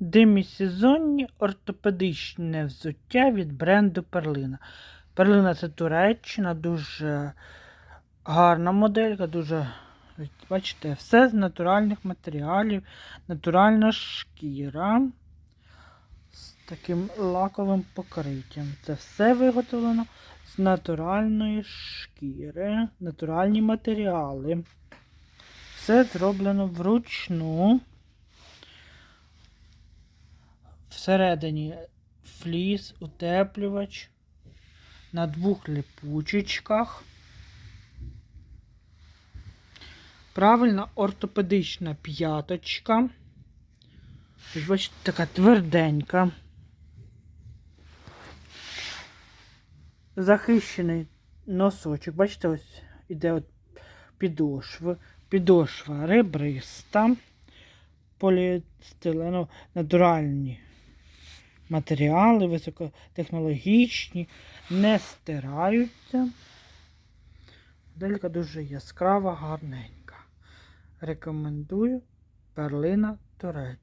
демісезонні ортопедичне взуття від бренду Перлина. Перлина це Туреччина, дуже гарна моделька, дуже, бачите, все з натуральних матеріалів, натуральна шкіра з таким лаковим покриттям. Це все виготовлено з натуральної шкіри, натуральні матеріали. Все зроблено вручну. Всередині фліс, утеплювач на двох липучечках. Правильна ортопедична п'яточка. Бачите, така тверденька. Захищений носочок. Бачите, ось іде от підошва. Підошва ребриста, поліетилену, натуральні матеріали, високотехнологічні, не стираються. Моделька дуже яскрава, гарненька. Рекомендую перлина Турець.